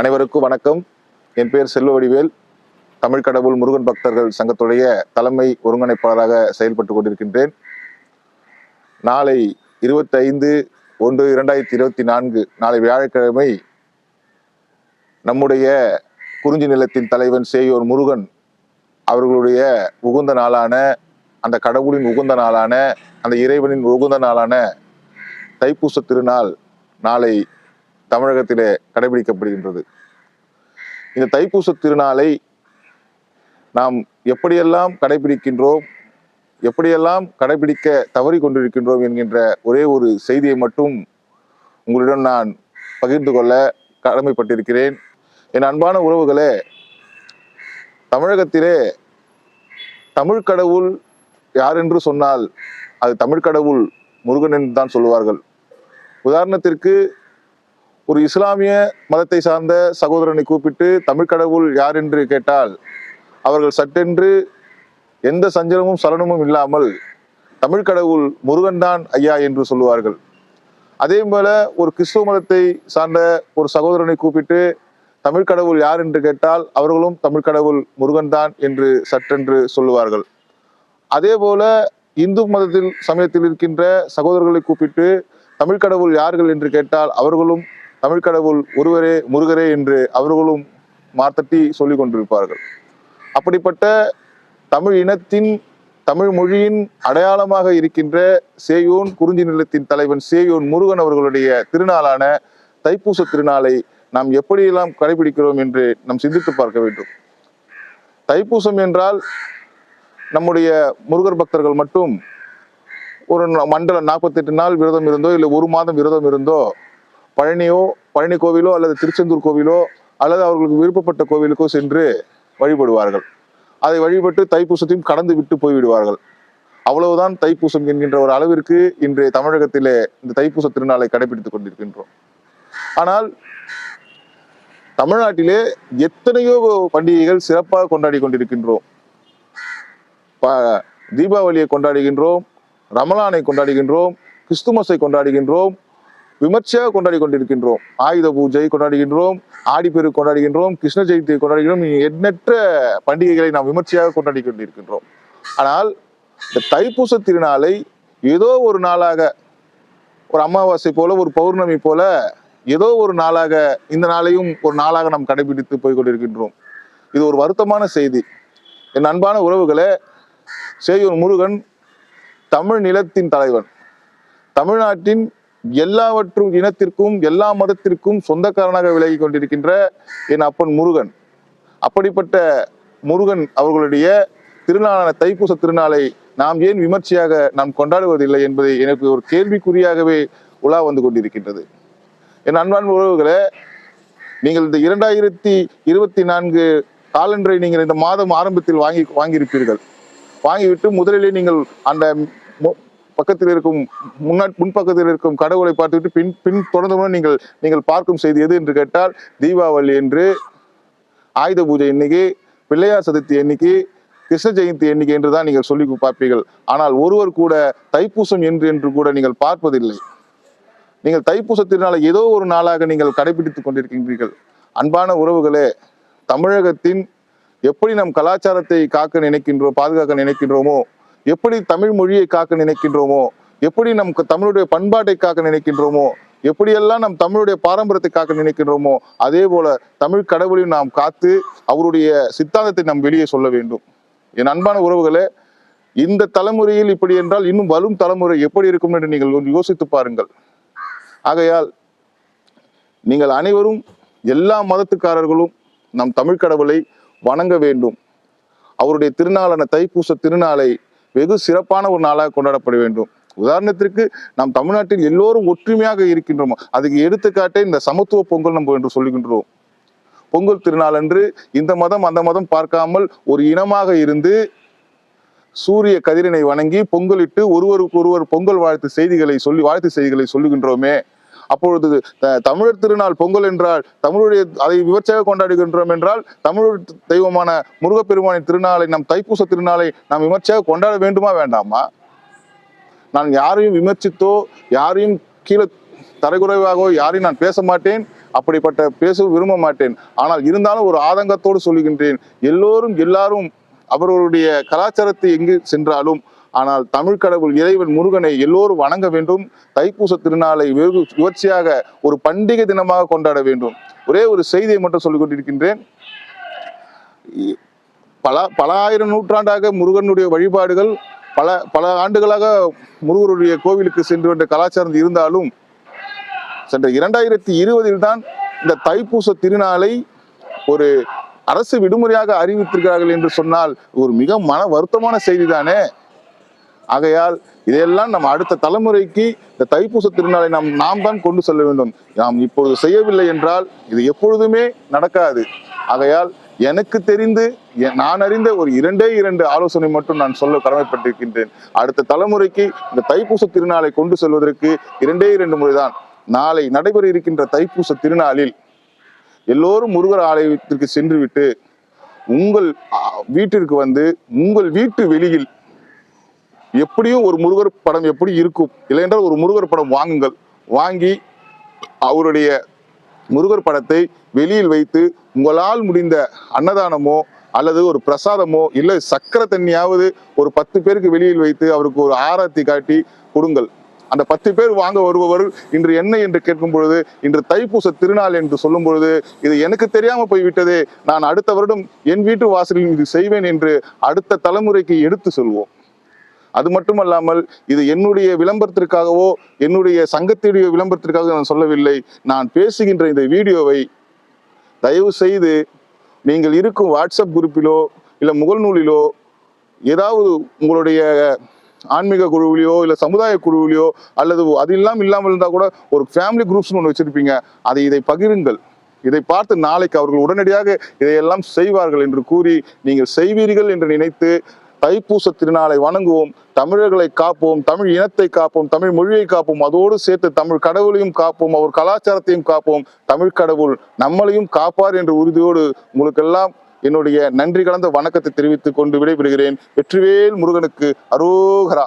அனைவருக்கும் வணக்கம். என் பேர் செல்வ வடிவேல். தமிழ் கடவுள் முருகன் பக்தர்கள் சங்கத்துடைய தலைமை ஒருங்கிணைப்பாளராக செயல்பட்டு கொண்டிருக்கின்றேன். நாளை இருபத்தைந்து ஒன்று இரண்டாயிரத்தி இருபத்தி நான்கு நாளை வியாழக்கிழமை நம்முடைய குறிஞ்சி நிலத்தின் தலைவன் சேயோர் முருகன் அவர்களுடைய உகுந்த நாளான அந்த கடவுளின் உகுந்த நாளான அந்த இறைவனின் உகுந்த நாளான தைப்பூச திருநாள் நாளை தமிழகத்திலே கடைபிடிக்கப்படுகின்றது. இந்த தைப்பூச திருநாளை நாம் எப்படியெல்லாம் கடைபிடிக்கின்றோம் எப்படியெல்லாம் கடைபிடிக்க தவறி கொண்டிருக்கின்றோம் என்கின்ற ஒரே ஒரு செய்தியை மட்டும் உங்களிடம் நான் பகிர்ந்து கொள்ள கடமைப்பட்டிருக்கிறேன். என் அன்பான உறவுகளே தமிழகத்திலே தமிழ் கடவுள் யார் என்று சொன்னால் அது தமிழ் கடவுள் முருகன் என்று தான் சொல்லுவார்கள். உதாரணத்திற்கு ஒரு இஸ்லாமிய மதத்தை சார்ந்த சகோதரனை கூப்பிட்டு தமிழ் கடவுள் யார் என்று கேட்டால் அவர்கள் சட்டென்று எந்த சஞ்சலமும் சலனமும் இல்லாமல் தமிழ் கடவுள் முருகன் தான் ஐயா என்று சொல்லுவார்கள். அதே போல ஒரு கிறிஸ்துவ மதத்தை சார்ந்த ஒரு சகோதரனை கூப்பிட்டு தமிழ் கடவுள் யார் என்று கேட்டால் அவர்களும் தமிழ் கடவுள் முருகன் தான் என்று சட்டென்று சொல்லுவார்கள். அதே போல இந்து மதத்தில் சமயத்தில் இருக்கின்ற சகோதரர்களை கூப்பிட்டு தமிழ் கடவுள் யார்கள் என்று கேட்டால் அவர்களும் தமிழ் கடவுள் ஒருவரே முருகரே என்று அவர்களும் மாத்தட்டி சொல்லிக் கொண்டிருப்பார்கள். அப்படிப்பட்ட தமிழ் இனத்தின் தமிழ் மொழியின் அடையாளமாக இருக்கின்ற சேயோன் குறிஞ்சி நிலத்தின் தலைவன் சேயோன் முருகன் அவர்களுடைய திருநாளான தைப்பூச திருநாளை நாம் எப்படியெல்லாம் கடைபிடிக்கிறோம் என்று நாம் சிந்தித்து பார்க்க வேண்டும். தைப்பூசம் என்றால் நம்முடைய முருகர் பக்தர்கள் மட்டும் ஒரு ந- மண்டல நாற்பத்தெட்டு நாள் விரதம் இருந்தோ இல்லை ஒரு மாதம் விரதம் இருந்தோ பழனியோ பழனி கோவிலோ அல்லது திருச்செந்தூர் கோவிலோ அல்லது அவர்களுக்கு விருப்பப்பட்ட கோவிலுக்கோ சென்று வழிபடுவார்கள். அதை வழிபட்டு தைப்பூசத்தையும் கடந்து விட்டு போய்விடுவார்கள். அவ்வளவுதான் தைப்பூசம் என்கின்ற ஒரு அளவிற்கு இன்றைய தமிழகத்திலே இந்த தைப்பூச திருநாளை கடைபிடித்துக் கொண்டிருக்கின்றோம். ஆனால் தமிழ்நாட்டிலே எத்தனையோ பண்டிகைகள் சிறப்பாக கொண்டாடி கொண்டிருக்கின்றோம். ப- தீபாவளியை கொண்டாடுகின்றோம் ரமலானை கொண்டாடுகின்றோம் கிறிஸ்துமஸை கொண்டாடுகின்றோம் விமர்சையாக கொண்டாடி கொண்டிருக்கின்றோம் ஆயுத பூஜை கொண்டாடுகின்றோம் ஆடிப்பெரு கொண்டாடுகின்றோம் கிருஷ்ண ஜெயந்தியை கொண்டாடுகின்றோம் எண்ணற்ற பண்டிகைகளை நாம் விமர்சையாக கொண்டாடி கொண்டிருக்கின்றோம் ஆனால் இந்த தைப்பூச திருநாளை ஏதோ ஒரு நாளாக ஒரு அமாவாசை போல ஒரு பௌர்ணமி போல ஏதோ ஒரு நாளாக இந்த நாளையும் ஒரு நாளாக நாம் கடைபிடித்து போய் கொண்டிருக்கின்றோம் இது ஒரு வருத்தமான செய்தி. என் அன்பான உறவுகளை சேயூர் முருகன் தமிழ் நிலத்தின் தலைவன். தமிழ்நாட்டின் எல்லாவற்றும் இனத்திற்கும் எல்லா மதத்திற்கும் சொந்தக்காரனாக விலகி கொண்டிருக்கின்ற என் அப்பன் முருகன். அப்படிப்பட்ட முருகன் அவர்களுடைய திருநாளான தைப்பூச திருநாளை நாம் ஏன் விமர்சையாக நாம் கொண்டாடுவதில்லை என்பதை எனக்கு ஒரு கேள்விக்குறியாகவே உலா வந்து கொண்டிருக்கின்றது. என் அன்பான உறவுகளை நீங்கள் இந்த இரண்டாயிரத்தி இருபத்தி நான்கு காலண்டரை நீங்கள் இந்த மாதம் ஆரம்பத்தில் வாங்கி வாங்கியிருப்பீர்கள். வாங்கிவிட்டு முதலிலே நீங்கள் அந்த பக்கத்தில் இருக்கும் முன்னாடி முன்பக்கத்தில் இருக்கும் கடவுளை பார்த்துவிட்டு பின் பின் தொடர்ந்து நீங்கள் நீங்கள் பார்க்கும் செய்தி எது என்று கேட்டால் தீபாவளி என்று ஆயுத பூஜை இன்னைக்கு பிள்ளையார் சதுர்த்தி எண்ணிக்கை கிருஷ்ண ஜெயந்தி எண்ணிக்கை என்று தான் நீங்கள் சொல்லி பார்ப்பீர்கள். ஆனால் ஒருவர் கூட தைப்பூசம் என்று என்று கூட நீங்கள் பார்ப்பதில்லை. நீங்கள் தைப்பூச திருநாளை ஏதோ ஒரு நாளாக நீங்கள் கடைபிடித்துக் கொண்டிருக்கின்றீர்கள். அன்பான உறவுகளே தமிழகத்தின் எப்படி நம் கலாச்சாரத்தை காக்க நினைக்கின்றோம் பாதுகாக்க நினைக்கின்றோமோ எப்படி தமிழ் மொழியை காக்க நினைக்கின்றோமோ எப்படி நம் தமிழுடைய பண்பாட்டை காக்க நினைக்கின்றோமோ எப்படியெல்லாம் நம் தமிழுடைய பாரம்பரியத்தை காக்க நினைக்கின்றோமோ அதே போல தமிழ் கடவுளையும் நாம் காத்து அவருடைய சித்தாந்தத்தை நாம் வெளியே சொல்ல வேண்டும். என் அன்பான உறவுகளே இந்த தலைமுறையில் இப்படி என்றால் இன்னும் வரும் தலைமுறை எப்படி இருக்கும் என்று நீங்கள் யோசித்து பாருங்கள். ஆகையால் நீங்கள் அனைவரும் எல்லா மதத்துக்காரர்களும் நம் தமிழ் கடவுளை வணங்க வேண்டும். அவருடைய திருநாளான தைப்பூச திருநாளை வெகு சிறப்பான ஒரு நாளாக கொண்டாடப்பட வேண்டும். உதாரணத்திற்கு நாம் தமிழ்நாட்டில் எல்லோரும் ஒற்றுமையாக இருக்கின்றோம். அதுக்கு எடுத்துக்காட்டே இந்த சமத்துவ பொங்கல் நம்ம என்று சொல்லுகின்றோம் பொங்கல் திருநாள் அன்று இந்த மதம் அந்த மதம் பார்க்காமல் ஒரு இனமாக இருந்து சூரிய கதிரினை வணங்கி பொங்கலிட்டு ஒருவருக்கு ஒருவர் பொங்கல் வாழ்த்து செய்திகளை சொல்லி வாழ்த்து செய்திகளை சொல்லுகின்றோமே அப்பொழுது தமிழர் திருநாள் பொங்கல் என்றால் தமிழுடைய அதை விவர்ச்சியாக கொண்டாடுகின்றோம் என்றால் தமிழ் தெய்வமான முருகப்பெருமானின் திருநாளை நம் தைப்பூச திருநாளை நாம் விமர்சையாக கொண்டாட வேண்டுமா வேண்டாமா? நான் யாரையும் விமர்சித்தோ யாரையும் கீழே தரைக்குறைவாகவோ யாரையும் நான் பேச மாட்டேன் அப்படிப்பட்ட பேச விரும்ப மாட்டேன். ஆனால் இருந்தாலும் ஒரு ஆதங்கத்தோடு சொல்லுகின்றேன் எல்லோரும் எல்லாரும் அவர்களுடைய கலாச்சாரத்தை எங்கு சென்றாலும் ஆனால் தமிழ் கடவுள் இறைவன் முருகனை எல்லோரும் வணங்க வேண்டும். தைப்பூச திருநாளை வெகு சுழற்சியாக ஒரு பண்டிகை தினமாக கொண்டாட வேண்டும். ஒரே ஒரு செய்தியை மட்டும் சொல்லிக் கொண்டிருக்கின்றேன். பல பல ஆயிரம் நூற்றாண்டாக முருகனுடைய வழிபாடுகள் பல பல ஆண்டுகளாக முருகருடைய கோவிலுக்கு சென்று வந்த கலாச்சாரம் இருந்தாலும் சென்ற இரண்டாயிரத்தி இருபதில் தான் இந்த தைப்பூச திருநாளை ஒரு அரசு விடுமுறையாக அறிவித்திருக்கிறார்கள் என்று சொன்னால் ஒரு மிக மன வருத்தமான செய்தி தானே? ஆகையால் இதையெல்லாம் நம்ம அடுத்த தலைமுறைக்கு இந்த தைப்பூச திருநாளை நாம் நாம் தான் கொண்டு செல்ல வேண்டும். நாம் இப்பொழுது செய்யவில்லை என்றால் இது எப்பொழுதுமே நடக்காது. ஆகையால் எனக்கு தெரிந்து நான் அறிந்த ஒரு இரண்டே இரண்டு ஆலோசனை மட்டும் நான் சொல்ல கடமைப்பட்டிருக்கின்றேன். அடுத்த தலைமுறைக்கு இந்த தைப்பூச திருநாளை கொண்டு செல்வதற்கு இரண்டே இரண்டு முறைதான். நாளை நடைபெற இருக்கின்ற தைப்பூச திருநாளில் எல்லோரும் முருகர் ஆலயத்திற்கு சென்றுவிட்டு உங்கள் வீட்டிற்கு வந்து உங்கள் வீட்டு வெளியில் எப்படியும் ஒரு முருகர் படம் எப்படி இருக்கும்? இல்லையென்றால் ஒரு முருகர் படம் வாங்குங்கள். வாங்கி அவருடைய முருகர் படத்தை வெளியில் வைத்து உங்களால் முடிந்த அன்னதானமோ அல்லது ஒரு பிரசாதமோ இல்லை சக்கரை தண்ணியாவது ஒரு பத்து பேருக்கு வெளியில் வைத்து அவருக்கு ஒரு ஆராத்தி காட்டி கொடுங்கள். அந்த பத்து பேர் வாங்க வருபவர் இன்று என்ன என்று கேட்கும் பொழுது இன்று தைப்பூச திருநாள் என்று சொல்லும் பொழுது இது எனக்கு தெரியாம போய்விட்டதே நான் அடுத்த வருடம் என் வீட்டு வாசலில் இது செய்வேன் என்று அடுத்த தலைமுறைக்கு எடுத்து சொல்வோம். அது மட்டுமல்லாமல் இது என்னுடைய விளம்பரத்திற்காகவோ என்னுடைய சங்கத்தினுடைய விளம்பரத்திற்காக நான் சொல்லவில்லை. நான் பேசுகின்ற இந்த வீடியோவை தயவு செய்து நீங்கள் இருக்கும் வாட்ஸ்அப் குரூப்பிலோ இல்லை முகநூலிலோ ஏதாவது உங்களுடைய ஆன்மீக குழுவிலையோ இல்லை சமுதாய குழுவிலையோ அல்லது அது இல்லாமல் இல்லாமல் இருந்தால் கூட ஒரு ஃபேமிலி குரூப்ஸ்னு ஒன்று வச்சிருப்பீங்க. அதை இதை பகிருங்கள். இதை பார்த்து நாளைக்கு அவர்கள் உடனடியாக இதையெல்லாம் செய்வார்கள் என்று கூறி நீங்கள் செய்வீர்கள் என்று நினைத்து தைப்பூச திருநாளை வணங்குவோம் தமிழர்களை காப்போம் தமிழ் இனத்தை காப்போம் தமிழ் மொழியை காப்போம் அதோடு சேர்த்து தமிழ் கடவுளையும் காப்போம் அவர் கலாச்சாரத்தையும் காப்போம். தமிழ் கடவுள் நம்மளையும் காப்பார் என்ற உறுதியோடு உங்களுக்கெல்லாம் என்னுடைய நன்றி கலந்த வணக்கத்தை தெரிவித்துக் கொண்டு விடைபெறுகிறேன். வெற்றிவேல் முருகனுக்கு அரோகரா.